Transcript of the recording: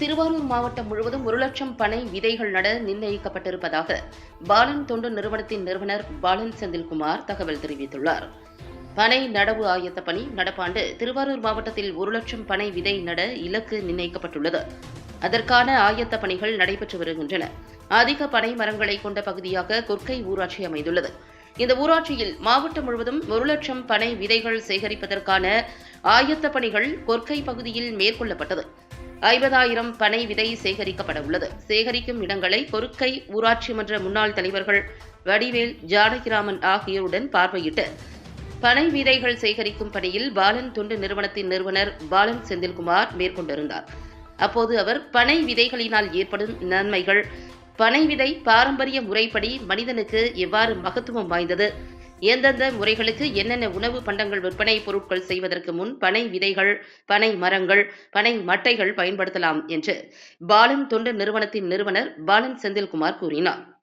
திருவாரூர் மாவட்டம் முழுவதும் ஒரு லட்சம் பனை விதைகள் நட நிர்ணயிக்கப்பட்டிருப்பதாக பாலன் தொண்டு நிறுவனத்தின் நிறுவனர் பாலன் செந்தில்குமார் தகவல் தெரிவித்துள்ளார். பனை நடவு ஆயத்த பணி நடப்பாண்டு திருவாரூர் மாவட்டத்தில் ஒரு லட்சம் பனை விதை நட இலக்கு நிர்ணயிக்கப்பட்டுள்ளது. அதற்கான ஆயத்த பணிகள் நடைபெற்று வருகின்றன. அதிக பனை மரங்களை கொண்ட பகுதியாக கொற்கை ஊராட்சி அமைந்துள்ளது. இந்த ஊராட்சியில் மாவட்டம் முழுவதும் ஒரு லட்சம் பனை விதைகள் சேகரிப்பதற்கான ஆயத்த பணிகள் கொற்கை பகுதியில் மேற்கொள்ளப்பட்டது. ஐம்பதாயிரம் பனை விதை சேகரிக்கப்பட உள்ளது சேகரிக்கும் இடங்களை பொறுக்கை ஊராட்சி மன்ற முன்னாள் தலைவர்கள் வடிவேல் ஜானகிராமன் ஆகியோருடன் பார்வையிட்டு பனை விதைகள் சேகரிக்கும் பணியில் பாலன் தொண்டு நிறுவனத்தின் நிறுவனர் பாலன் செந்தில்குமார் மேற்கொண்டிருந்தார். அப்போது அவர் பனை விதைகளினால் ஏற்படும் நன்மைகள் பனை விதை பாரம்பரிய முறைப்படி மனிதனுக்கு எவ்வாறு மகத்துவம் வாய்ந்தது எந்தெந்த முறைகளுக்கு என்னென்ன உணவு பண்டங்கள் விற்பனை பொருட்கள் செய்வதற்கு முன் பனை விதைகள் பனை மரங்கள் பனை மட்டைகள் பயன்படுத்தலாம் என்று பாலன் தொண்டு நிறுவனத்தின் நிறுவனர் பாலன் செந்தில்குமார் கூறினார்.